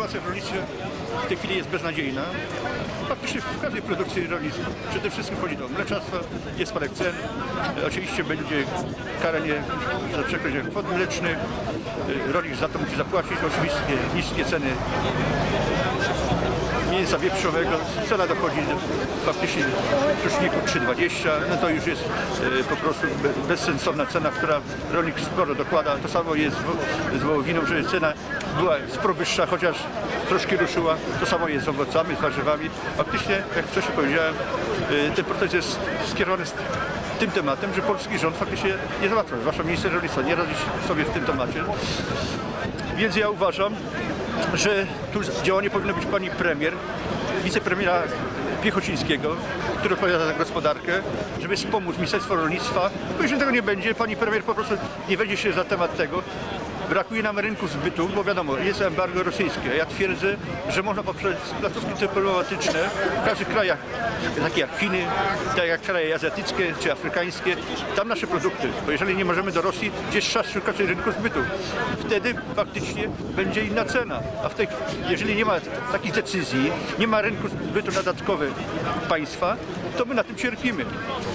sytuacja w rolnictwie w tej chwili jest beznadziejna. Faktycznie w każdej produkcji rolnictwa. Przede wszystkim chodzi o mleczarstwo, jest spadek cen. Oczywiście będzie karanie za przekroczenie kwot mlecznych. Rolnik za to musi zapłacić. Oczywiście niskie ceny mięsa wieprzowego. Cena dochodzi do faktycznie w tuczniku 3,20. No to już jest e, po prostu be- bezsensowna cena, która rolnik sporo dokłada. To samo jest z, wołowiną, że cena była sporo wyższa, chociaż troszkę ruszyła. To samo jest z owocami, z warzywami. Faktycznie, jak wcześniej powiedziałem, e, ten proces jest skierowany z tym tematem, że polski rząd faktycznie nie załatwia. Zwłaszcza minister rolnictwa nie radzi sobie w tym temacie. Więc ja uważam, że tu działanie powinno być pani premier, wicepremiera Piechocińskiego, który odpowiada za gospodarkę, żeby wspomóc Ministerstwo Rolnictwa, bo jeżeli tego nie będzie, pani premier po prostu nie weźmie się za temat tego. Brakuje nam rynku zbytu, bo wiadomo, jest embargo rosyjskie. Ja twierdzę, że można poprzez placówki dyplomatyczne w każdych krajach, takie jak Chiny, tak jak kraje azjatyckie czy afrykańskie, tam nasze produkty, bo jeżeli nie możemy do Rosji, gdzieś trzeba szukać rynku zbytu. Wtedy faktycznie będzie inna cena. A w tej, jeżeli nie ma takich decyzji, nie ma rynku zbytu dodatkowy państwa, to my na tym cierpimy.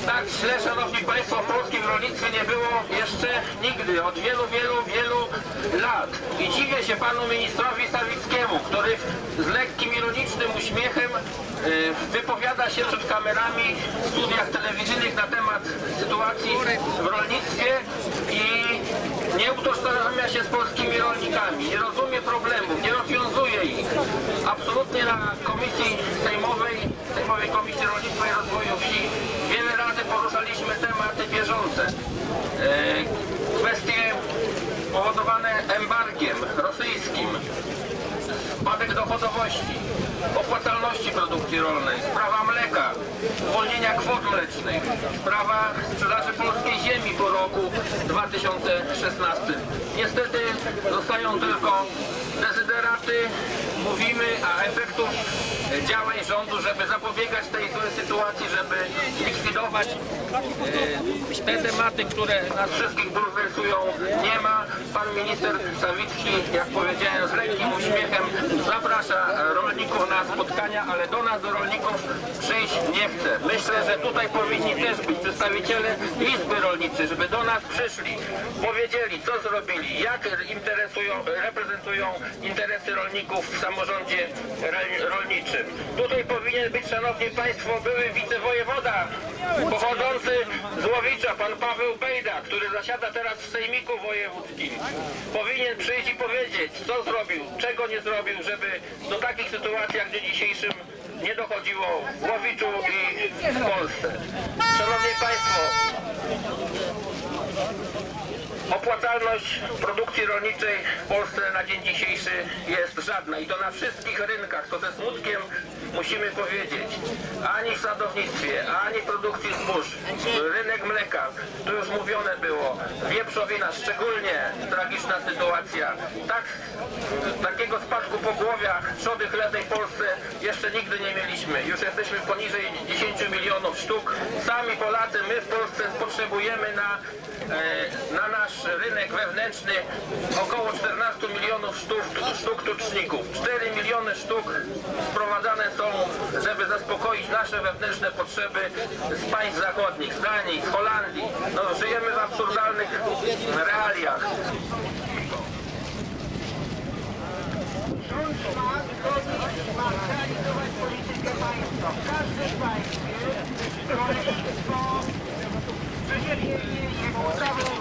Tak źle, Szanowni Państwo, w polskim rolnictwie nie było jeszcze nigdy, od wielu, wielu, wielu lat. I dziwię się Panu Ministrowi Sawickiemu, który z lekkim ironicznym uśmiechem y, wypowiada się przed kamerami w studiach telewizyjnych na temat sytuacji w rolnictwie i nie utożsamia się z rosyjskim, spadek dochodowości, opłacalności produkcji rolnej, sprawa mleka, uwolnienia kwot mlecznych, sprawa sprzedaży polskiej ziemi po roku 2016. Niestety zostają tylko dezyderaty, mówimy, a efektów działań rządu, żeby zapobiegać tej sytuacji, żeby likwidować e, te tematy, które nas wszystkich bulwersują, nie ma. Pan minister Sawicki, jak powiedziałem, z lekkim uśmiechem zaprasza rolników na spotkania, ale do nas, do rolników przyjść nie chce. Myślę, że tutaj powinni też być przedstawiciele Izby Rolniczej, żeby do nas przyszli, powiedzieli, co zrobili, jak interesują, reprezentują interesy rolników w samorządzie rolniczym. Tutaj powinien być, Szanowni Państwo, były wicewojewoda pochodzący z Łowicza, pan Paweł Bejda, który zasiada teraz w Sejmiku Wojewódzkim. Powinien przyjść i powiedzieć, co zrobił, czego nie zrobił, żeby do takich sytuacji jak w dzisiejszym nie dochodziło w Łowiczu w Polsce. Szanowni Państwo, Opłacalność produkcji rolniczej w Polsce na dzień dzisiejszy jest żadna i to na wszystkich rynkach, to ze smutkiem musimy powiedzieć. Ani w sadownictwie, ani w produkcji zbóż, rynek mleka, to już mówione było, wieprzowina, szczególnie tragiczna sytuacja. Tak, spadku pogłowia trzody chlebnej w Polsce jeszcze nigdy nie mieliśmy. Już jesteśmy poniżej 10 milionów sztuk. Sami Polacy, my w Polsce potrzebujemy na, e, na nasz rynek wewnętrzny około 14 milionów sztuk, sztuk tuczników. 4 miliony sztuk sprowadzane są, żeby zaspokoić nasze wewnętrzne potrzeby z państw zachodnich, z Danii, z Holandii. No, żyjemy w absurdalnych realiach. Rząd ma zgodnie ma realizować politykę państwa. W każdym państwie rolnictwo, przeziębienie, jego ustawą,